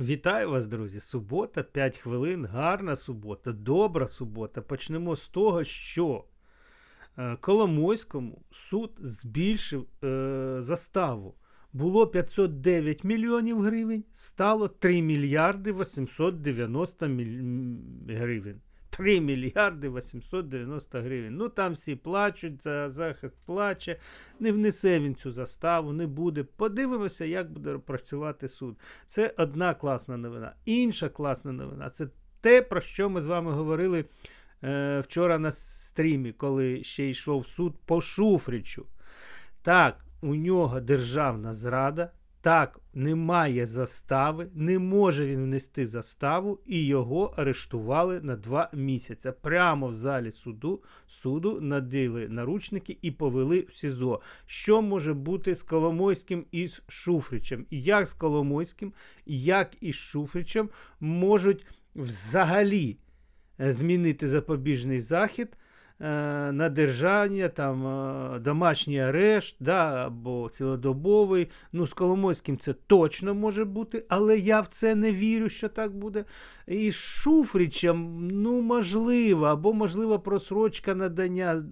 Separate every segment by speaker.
Speaker 1: Вітаю вас, друзі! Субота, 5 хвилин, гарна субота, добра субота. Почнемо з того, що е, Коломойському суд збільшив е, заставу. Було 509 мільйонів гривень, стало 3 мільярди 890 міль... гривень. 3 мільярди 890 гривень. Ну там всі плачуть, за захист плаче. Не внесе він цю заставу, не буде. Подивимося, як буде працювати суд. Це одна класна новина. Інша класна новина це те, про що ми з вами говорили е, вчора на стрімі, коли ще йшов суд по Шуфричу. Так, у нього державна зрада. Так, немає застави, не може він внести заставу, і його арештували на два місяці. Прямо в залі суду суду наділи наручники і повели в СІЗО. Що може бути з Коломойським і з Шуфричем? І як з Коломойським, як і з Шуфричем можуть взагалі е, змінити запобіжний захід на держання, там, е, домашній арешт, да, або цілодобовий. Ну, з Коломойським це точно може бути, але я в це не вірю, що так буде. І з Шуфрічем, ну, можливо, або, можлива просрочка надання.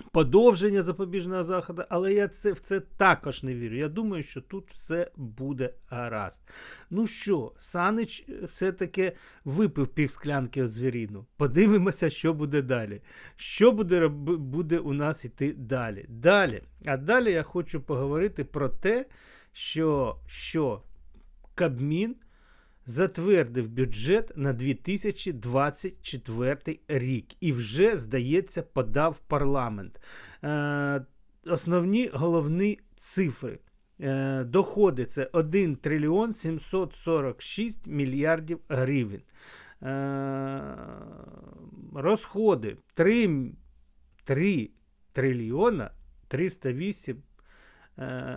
Speaker 1: Е, Подовження запобіжного заходу, але я це, в це також не вірю. Я думаю, що тут все буде гаразд. Ну що, Санич все-таки випив півсклянки от звіріну. Подивимося, що буде далі. Що буде, буде у нас іти далі? Далі. А далі я хочу поговорити про те, що, що Кабмін затвердив бюджет на 2024 рік і вже, здається, подав парламент. Е, основні головні цифри. Е, доходи це 1 трильйон 746 мільярдів гривень. Е, розходи 3, 3 трильйона 308 е,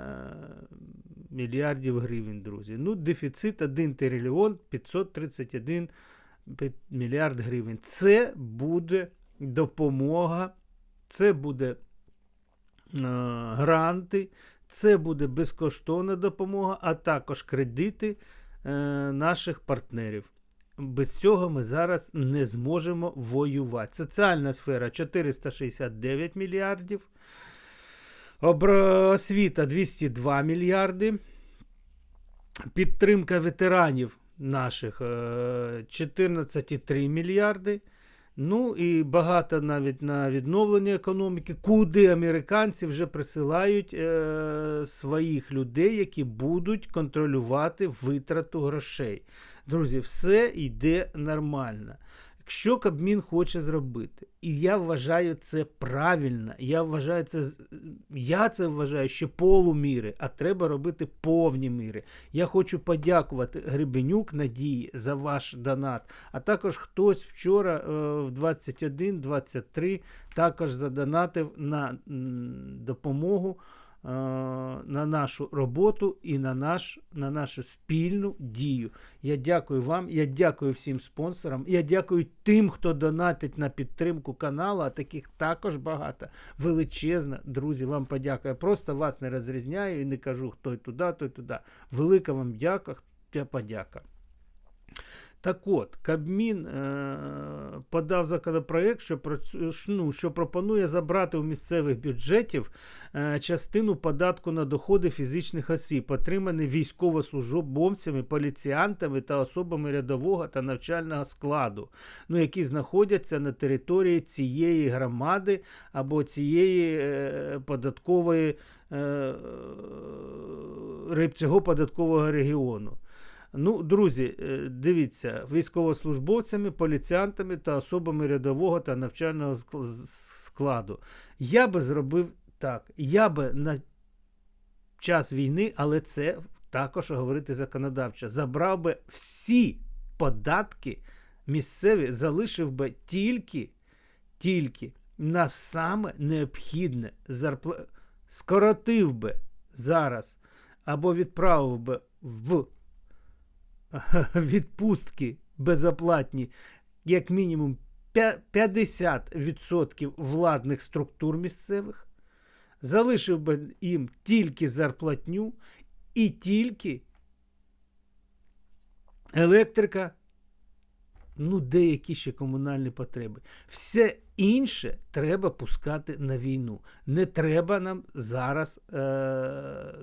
Speaker 1: мільярдів гривень, друзі. Ну, дефіцит 1 трильйон 531 мільярд гривень. Це буде допомога, це буде е, гранти, це буде безкоштовна допомога, а також кредити е, наших партнерів. Без цього ми зараз не зможемо воювати. Соціальна сфера 469 мільярдів. Освіта 202 мільярди. Підтримка ветеранів наших е, 14,3 мільярди. Ну і багато навіть на відновлення економіки, куди американці вже присилають е, своїх людей, які будуть контролювати витрату грошей. Друзі, все йде нормально. Якщо Кабмін хоче зробити, і я вважаю це правильно, я вважаю це, я це вважаю ще полуміри, а треба робити повні міри. Я хочу подякувати Гребенюк Надії за ваш донат. А також хтось вчора е, в 21-23 також задонатив на допомогу на нашу роботу і на, наш, на нашу спільну дію. Я дякую вам, я дякую всім спонсорам, я дякую тим, хто донатить на підтримку каналу, а таких також багато. Величезна, друзі, вам подяка. Я просто вас не розрізняю і не кажу, хто туди, той туди. Велика вам дяка, подяка. Так от, Кабмін е, подав законопроект, що, ну, що пропонує забрати у місцевих бюджетів е, частину податку на доходи фізичних осіб, отримані військовослужбовцями, поліціянтами та особами рядового та навчального складу, ну, які знаходяться на території цієї громади або цієї е, податкової е, цього податкового регіону. Ну, друзі, е, дивіться, військовослужбовцями, поліціянтами та особами рядового та навчального складу. Я би зробив так. Я би на час війни, але це також говорити законодавчо, забрав би всі податки місцеві, залишив би тільки, тільки на саме необхідне зарпла... скоротив би зараз або відправив би в відпустки безоплатні, як мінімум 50% владних структур місцевих, залишив би їм тільки зарплатню і тільки електрика, ну, деякі ще комунальні потреби. Все інше треба пускати на війну. Не треба нам зараз е-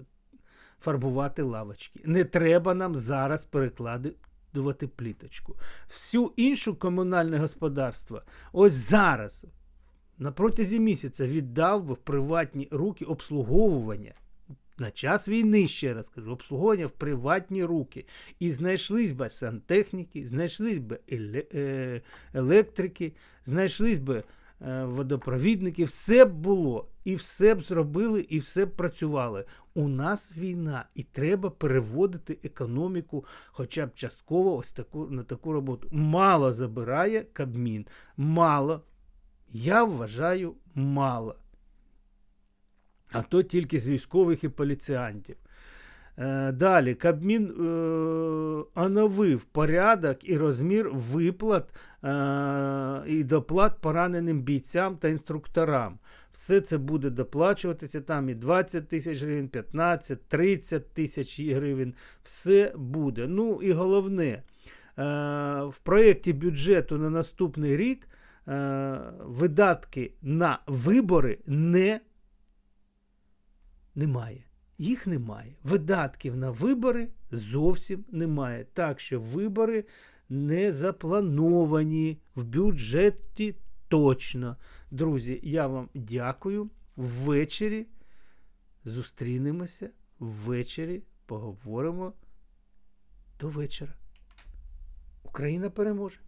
Speaker 1: фарбувати лавочки. Не треба нам зараз перекладувати пліточку. Всю іншу комунальне господарство ось зараз, на протязі місяця, віддав би в приватні руки обслуговування. На час війни, ще раз кажу, обслуговування в приватні руки. І знайшлись би сантехніки, знайшлись би е, електрики, знайшлись би водопровідники, все б було, і все б зробили, і все б працювали. У нас війна, і треба переводити економіку, хоча б частково ось таку, на таку роботу. Мало забирає Кабмін. Мало. Я вважаю, мало. А то тільки з військових і поліціантів. Е, Далі Кабмін е, оновив порядок і розмір виплат е, і доплат пораненим бійцям та інструкторам. Все це буде доплачуватися там і 20 тисяч гривень, 15, 30 тисяч гривень. Все буде. Ну і головне, в проєкті бюджету на наступний рік видатки на вибори не немає. Їх немає. Видатків на вибори зовсім немає. Так що вибори не заплановані в бюджеті точно. Друзі, я вам дякую. Ввечері зустрінемося. Ввечері поговоримо до вечора. Україна переможе.